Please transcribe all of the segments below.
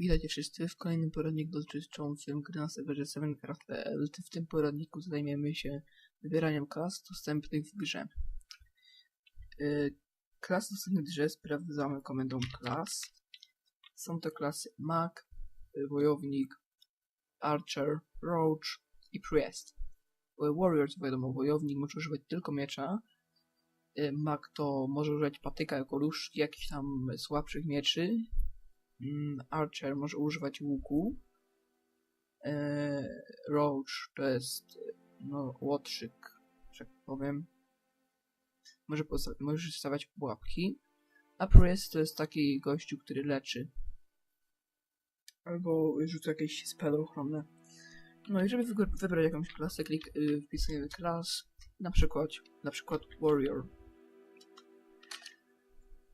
Witajcie wszyscy w kolejnym poradniku dotyczącym gry na serwerze 7craft.pl. W tym poradniku zajmiemy się wybieraniem klas dostępnych w grze. Yy, Klas dostępnych w grze sprawdzamy komendą klas. Są to klasy Mag, yy, Wojownik, Archer, Roach i Priest. Yy, Warrior to wiadomo, Wojownik może używać tylko miecza. Mag to może używać patyka jako różdżki, jakichś tam słabszych mieczy. Mm, Archer może używać łuku. Eee, Roach to jest no, łotrzyk, że tak powiem. Może, może stawiać pułapki. A Priest to jest taki gościu, który leczy. Albo rzuca jakieś spele ochronne. No i żeby wybrać jakąś klasę, klik, yy, wpisujemy klas, na przykład, na przykład Warrior.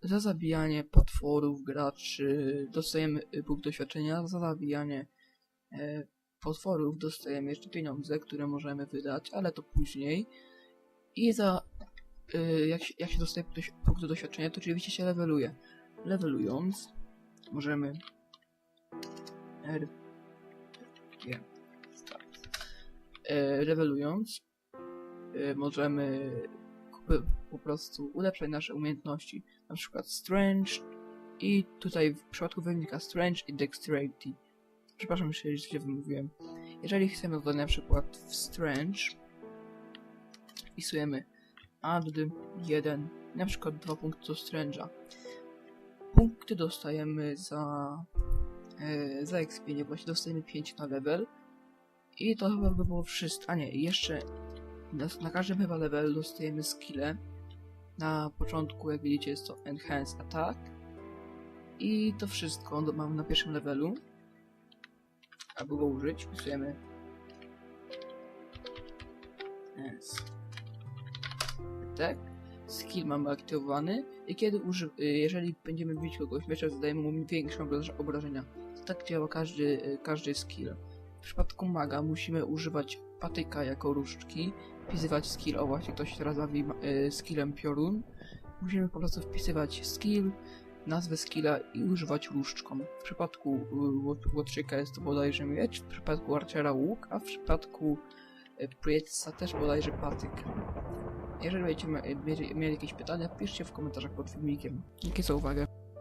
Za zabijanie potworów, graczy dostajemy y, punkt doświadczenia. Za zabijanie e, potworów dostajemy jeszcze pieniądze, które możemy wydać, ale to później. I za y, jak, się, jak się dostaje doś, punkty doświadczenia, to oczywiście się leveluje. Levelując możemy R G start. E, levelując e, możemy po prostu ulepszać nasze umiejętności na przykład Strange i tutaj w przypadku wojownika Strange i Dexterity. Przepraszam, jeśli źle wymówiłem. Jeżeli chcemy dodać na przykład w Strange, wpisujemy add 1, na przykład 2 punkty do Strange'a. Punkty dostajemy za e, za expienie, właśnie dostajemy 5 na level. I to chyba by było wszystko. A nie, jeszcze na, na każdym chyba levelu dostajemy skille. Na początku, jak widzicie, jest to Enhance Attack. I to wszystko mam na pierwszym levelu. Aby go użyć, wpisujemy Enhance Attack. Skill mamy aktywowany i kiedy uży y, jeżeli będziemy bić kogoś mieczem, zadajemy mu większe obraż obrażenia. Tak działa każdy, y, każdy skill. W przypadku maga musimy używać patyka jako różdżki, wpisywać skill, o właśnie ktoś teraz bawi y, skillem piorun. Musimy po prostu wpisywać skill, nazwę skilla i używać różdżką. W przypadku y, łot- łotrzyka jest to bodajże miecz, w przypadku archera łuk, a w przypadku y, Priestsa też bodajże patyk. Jeżeli będziecie mieli jakieś pytania, piszcie w komentarzach pod filmikiem. Dzięki za uwagę.